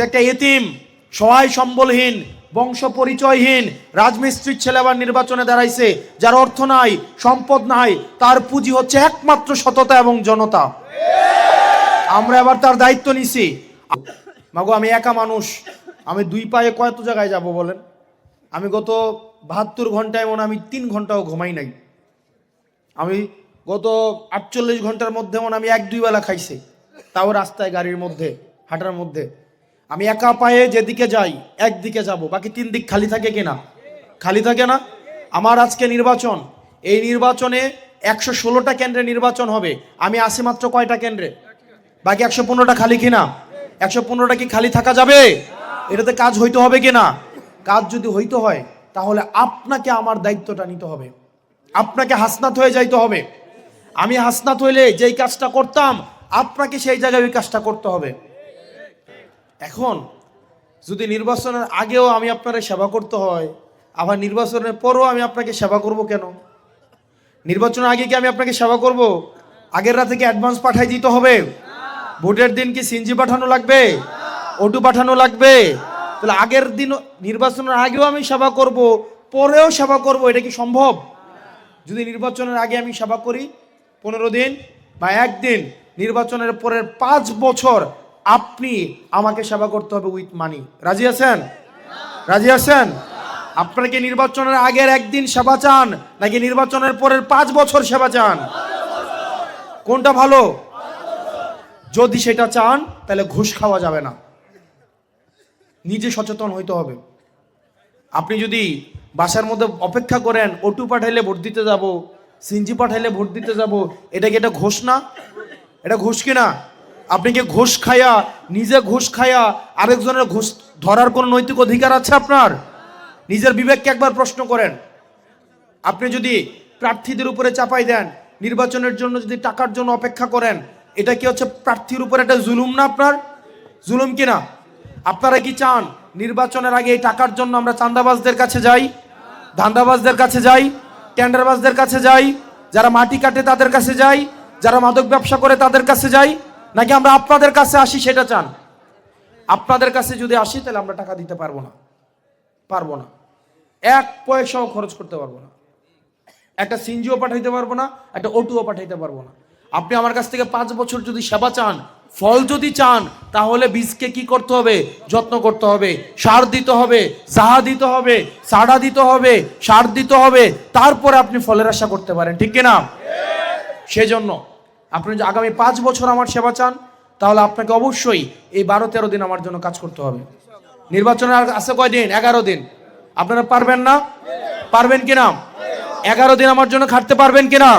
যে একটা এতিম, সহায় সম্বলহীন, বংশ পরিচয়হীন, রাজমিস্ত্রির ছেলে আবার নির্বাচনে দাঁড়াইছে, যার অর্থ নাই, সম্পদ নাই, তার পুঁজি হচ্ছে একমাত্র সততা এবং জনতা। আমরা এবার তার দায়িত্ব নিছি। মাগো, আমি একা মানুষ, আমি দুই পায়ে কত জায়গায় যাব বলেন? আমি গত বাহাত্তর ঘন্টায় মনে আমি তিন ঘন্টাও ঘুমাই নাই। আমি গত আটচল্লিশ ঘণ্টার মধ্যে মনে আমি এক দুই বেলা খাইছি। তাও রাস্তায় গাড়ির মধ্যে, হাঁটার মধ্যে। আমি একা পায়ে যেদিকে যাই, একদিকে যাব। বাকি তিন দিক খালি থাকে কিনা? খালি থাকে না? আমার আজকে নির্বাচন। এই নির্বাচনে একশো ষোলোটা কেন্দ্রে নির্বাচন হবে। আমি আসি মাত্র কয়টা কেন্দ্রে? বাকি একশো পনেরোটা খালি কিনা? একশো পনেরোটা কি খালি থাকা যাবে? এটাতে কাজ হইতে হবে কিনা? কাজ যদি হইতে হয়, তাহলে আপনাকে আমার দায়িত্বটা নিতে হবে। আপনাকে হাসনাত হয়ে যাইতে হবে। আমি হাসনাত হইলে যেই কাজটা করতাম, আপনাকে সেই জায়গায় ওই কাজটা করতে হবে। এখন যদি নির্বাচনের আগেও আমি আপনার সেবা করতে হয়, আবার নির্বাচনের পরও আমি আপনাকে সেবা করব কেন? নির্বাচনের আগে কি আমি আপনাকে সেবা করব? আগের রাতে কি অ্যাডভান্স পাঠাই দিতে হবে? ভোটের দিন কি সিনজি পাঠানো লাগবে? ওটু পাঠানো লাগবে? তাহলে আগের দিন নির্বাচনের আগেও আমি সেবা করব, পরেও সেবা করব, এটা কি সম্ভব? যদি নির্বাচনের আগে আমি সেবা করি, পনেরো দিন বা একদিন, নির্বাচনের পরের পাঁচ বছর আপনি আমাকে সেবা করতে হবে উইথ মানি রাজি আছেন? রাজি আছেন? আপনারা কি নির্বাচনের আগের একদিন সেবা চান, নাকি নির্বাচনের পরের পাঁচ বছর সেবা চান? কোনটা ভালো? যদি সেটা চান, তাহলে ঘুষ খাওয়া যাবে না। নিজে সচেতন হইতে হবে। আপনি যদি বাসার মধ্যে অপেক্ষা করেন ওটু পাঠাইলে ভোট দিতে যাব সিনজি পাঠাইলে ভোট দিতে যাব, এটা কি এটা ঘোষ না? এটা ঘুষ কিনা? আপনি কি ঘুষ খায়া, নিজে ঘুষ খায়া আরেকজনের ঘুষ ধরার কোনো নৈতিক অধিকার আছে আপনার? নিজের বিবেককে একবার প্রশ্ন করেন। আপনি যদি প্রার্থীদের উপরে চাপাই দেন, নির্বাচনের জন্য যদি টাকার জন্য অপেক্ষা করেন, এটা কি হচ্ছে প্রার্থীর উপরে একটা জুলুম না আপনার? জুলুম কিনা আপনারা কি চান নির্বাচনের আগে এই টাকার জন্য আমরা চান্দাবাজদের কাছে যাই? ধান্দাবাজদের কাছে যাই? টেন্ডারবাজদের কাছে যাই? যারা মাটি কাটে তাদের কাছে যাই? যারা মাদক ব্যবসা করে তাদের কাছে যাই? নাকি আমরা আপনাদের কাছে আসি সেটা চান? আপনাদের কাছে যদি আসি তাহলে আমরা টাকা দিতে পারব না। পারব না। এক পয়সাও খরচ করতে পারব না। একটা সিনজিও পাঠাইতে পারব না একটা অটুও পাঠাইতে পারব না। আপনি আমার কাছ থেকে পাঁচ বছর যদি সেবা চান ফল যদি চান তাহলে বীজকে কি করতে হবে? যত্ন করতে হবে। সার দিতে হবে সাহা দিতে হবে সাড়া দিতে হবে সার দিতে হবে তারপরে আপনি ফলের আশা করতে পারেন। ঠিক কিনা? সেজন্য আপনি যদি আগামী পাঁচ বছর আমার সেবা চান, তাহলে আপনাকে অবশ্যই এই বারো তেরো দিন আমার জন্য কাজ করতে হবে। নির্বাচনের আছে কয়দিন এগারো দিন। আপনারা পারবেন না? পারবেন কিনা এগারো দিন আমার জন্য খাটতে পারবেন কিনা